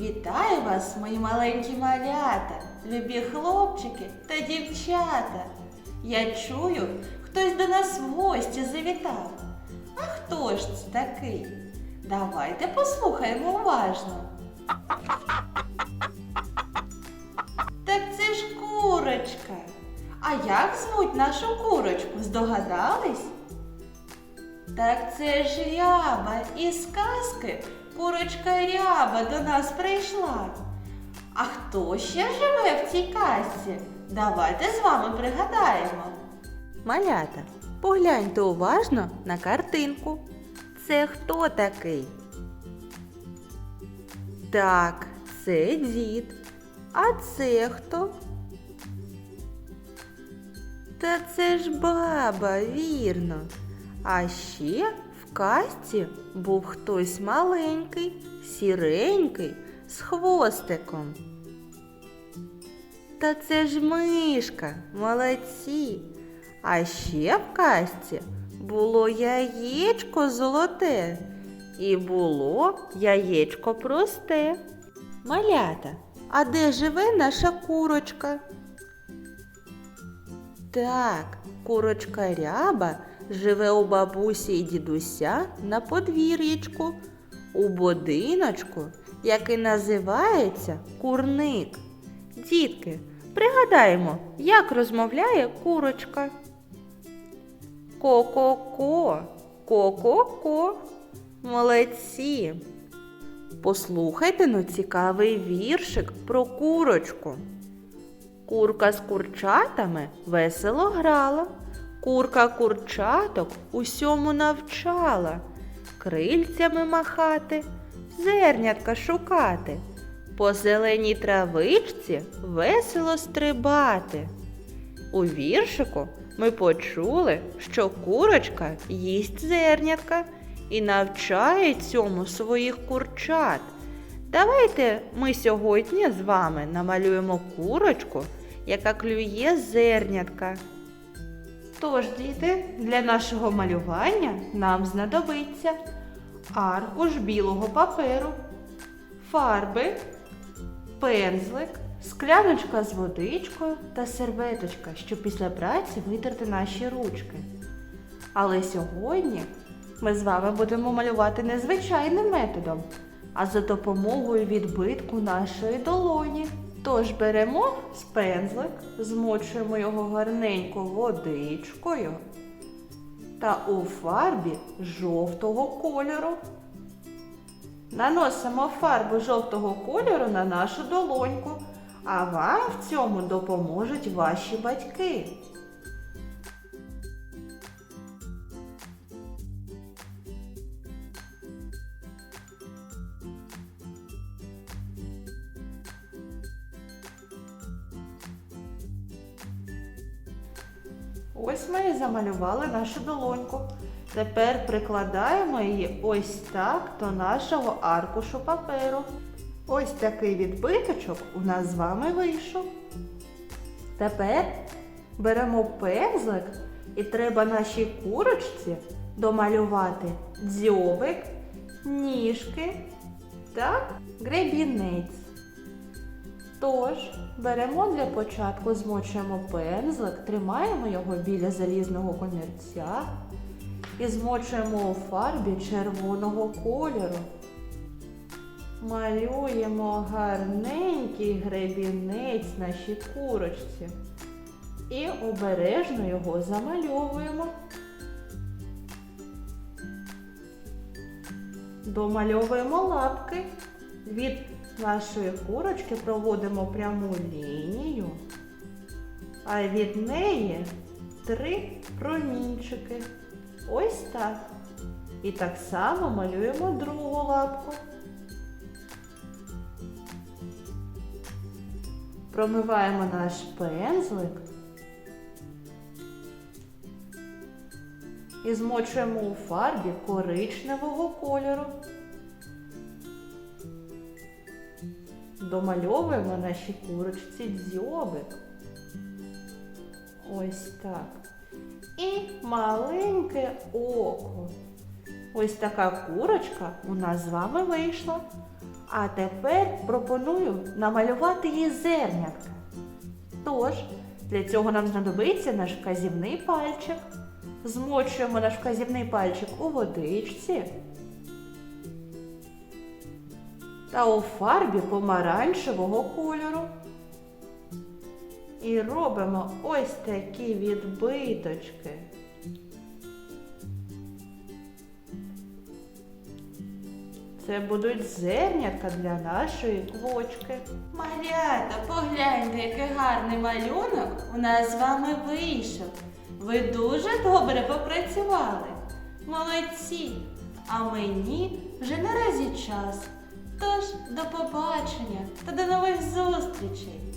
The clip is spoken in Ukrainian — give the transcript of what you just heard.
Вітаю вас, мої маленькі малята, любі хлопчики та дівчата. Я чую, хтось до нас в гості завітав. А хто ж це такий? Давайте послухаємо уважно. Так це ж курочка. А як звуть нашу курочку? Здогадались? Так це ж ряба із казки курочка ряба до нас прийшла. А хто ще живе в цій казці? Давайте з вами пригадаємо. Малята, погляньте уважно на картинку. Це хто такий? Так, це дід. А це хто? Та це ж баба, вірно. А ще казці був хтось маленький, сіренький, з хвостиком. Та це ж мишка, молодці. А ще в казці було яєчко золоте і було яєчко просте. Малята, а де живе наша курочка? Так, курочка ряба живе у бабусі і дідуся на подвір'ячку, у будиночку, який називається курник. Дітки, пригадаємо, як розмовляє курочка. Ко-ко-ко, ко-ко-ко. Молодці. Послухайте ну цікавий віршик про курочку. Курка з курчатами весело грала. Курка курчаток усьому навчала. Крильцями махати, зернятка шукати. По зеленій травичці весело стрибати. У віршику ми почули, що курочка їсть зернятка і навчає цьому своїх курчат. Давайте ми сьогодні з вами намалюємо курочку, яка клює зернятка. Тож, діти, для нашого малювання нам знадобиться аркуш білого паперу, фарби, пензлик, скляночка з водичкою та серветочка, щоб після праці витерти наші ручки. Але сьогодні ми з вами будемо малювати не звичайним методом, а за допомогою відбитку нашої долоні. Тож беремо спензлик, пензлик, змочуємо його гарненько водичкою та у фарбі жовтого кольору. Наносимо фарбу жовтого кольору на нашу долоньку, а вам в цьому допоможуть ваші батьки. Ось ми і замалювали нашу долоньку. Тепер прикладаємо її ось так до нашого аркушу паперу. Ось такий відбиточок у нас з вами вийшов. Тепер беремо пензлик і треба нашій курочці домалювати дзьобик, ніжки та гребінець. Тож, беремо для початку, змочуємо пензлик, тримаємо його біля залізного комірця і змочуємо у фарбі червоного кольору. Малюємо гарненький гребінець нашій курочці і обережно його замальовуємо. Домальовуємо лапки від нашої курочки проводимо пряму лінію, а від неї три промінчики. Ось так. І так само малюємо другу лапку. Промиваємо наш пензлик і змочуємо у фарбі коричневого кольору. Домальовуємо нашій курочці дзьобик. Ось так. І маленьке око. Ось така курочка у нас з вами вийшла. А тепер пропоную намалювати її зернятка. Тож, для цього нам знадобиться наш вказівний пальчик. Змочуємо наш вказівний пальчик у водичці та у фарбі помаранчевого кольору. І робимо ось такі відбиточки. Це будуть зернятка для нашої квочки. Малята, погляньте, який гарний малюнок у нас з вами вийшов. Ви дуже добре попрацювали. Молодці! А мені вже наразі час. Тож до побачення та до нових зустрічей!